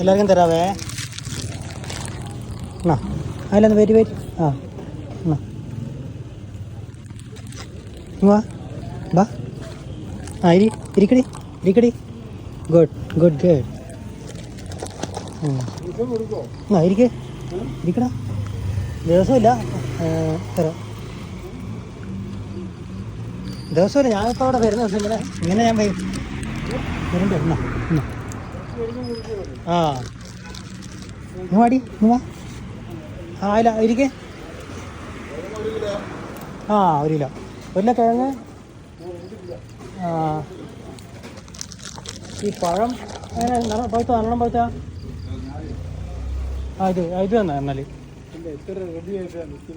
എല്ലാവർക്കും തരാവേ. എന്നാ അതിലൊന്ന് വരി വരി ആ എന്നാ. വാ. ബാ. ആ ഇരി ഇരിക്കടി ഇരിക്കടി. ഗുഡ് ഗുഡ് ഗുഡ് എന്നാ ഇരിക്കേ. ഇരിക്കടാ. ദിവസമില്ല. തരാം. ദിവസമില്ല ഞാനിപ്പോൾ അവിടെ വരുന്ന ദിവസം ഇങ്ങനെ ഇങ്ങനെ ഞാൻ വരും. വരണ്ടേ? എന്നാ എന്നാ. ആ. വാടി ആ ഇരിക്കേ. ആ ഒരു കിലോ. ഒരു കിലോ കിഴങ്ങ് ആ. ഈ പഴം എങ്ങനെ പഴുത്ത നല്ലോണം പഴുത്ത ആ ഇത് ഇത് തന്നെ എന്നാൽ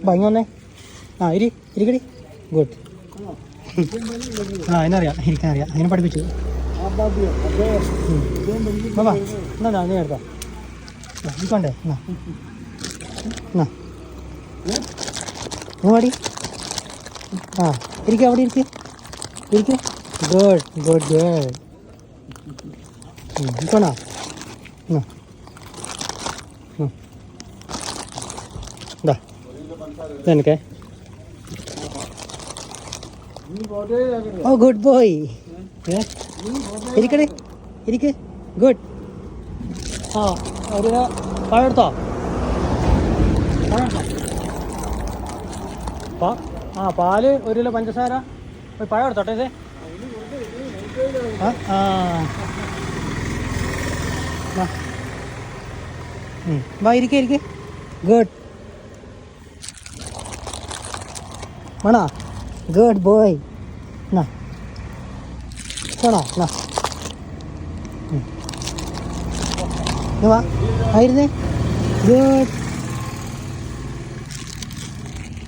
ഭംഗി വന്നേ. ആ ഇരി ഇരിക്കടി ഗുഡ്. ആ എന്നറിയാം ഇരിക്കാനറിയാം. അങ്ങനെ പഠിപ്പിച്ചു. ബാബാ എന്നാ നീ എടുത്തോ. ഇരിക്കണ്ടേ എന്നാ. എന്നാ. വാടി. ആ ഇരിക്കുക അവിടെ ഇരിക്കുക ഇരിക്കുക ഗുഡ് ഗുഡ് ഗുഡ്. ഇരിക്കണോ? എന്നാ ഇതാ ഇതെനിക്കേ ഓ ഗുഡ് ബോയ്. ഇരിക്കണേ ഇരിക്ക്. ഗുഡ് ആ ഒരു പഴം എടുത്തോ? പഴം ആ പാൽ ഒരു കിലോ പഞ്ചസാര. ഒരു പഴം എടുത്തോട്ടെ ഇത്? ആ. വാ. ഇരിക്കെ ഇരിക്കെ. ഗുഡ് വേണോ ഗുഡ് ബോയ് എന്നാ. വേണോ? എന്നാ. വാ. ആയിരുന്നേ? ഗുഡ്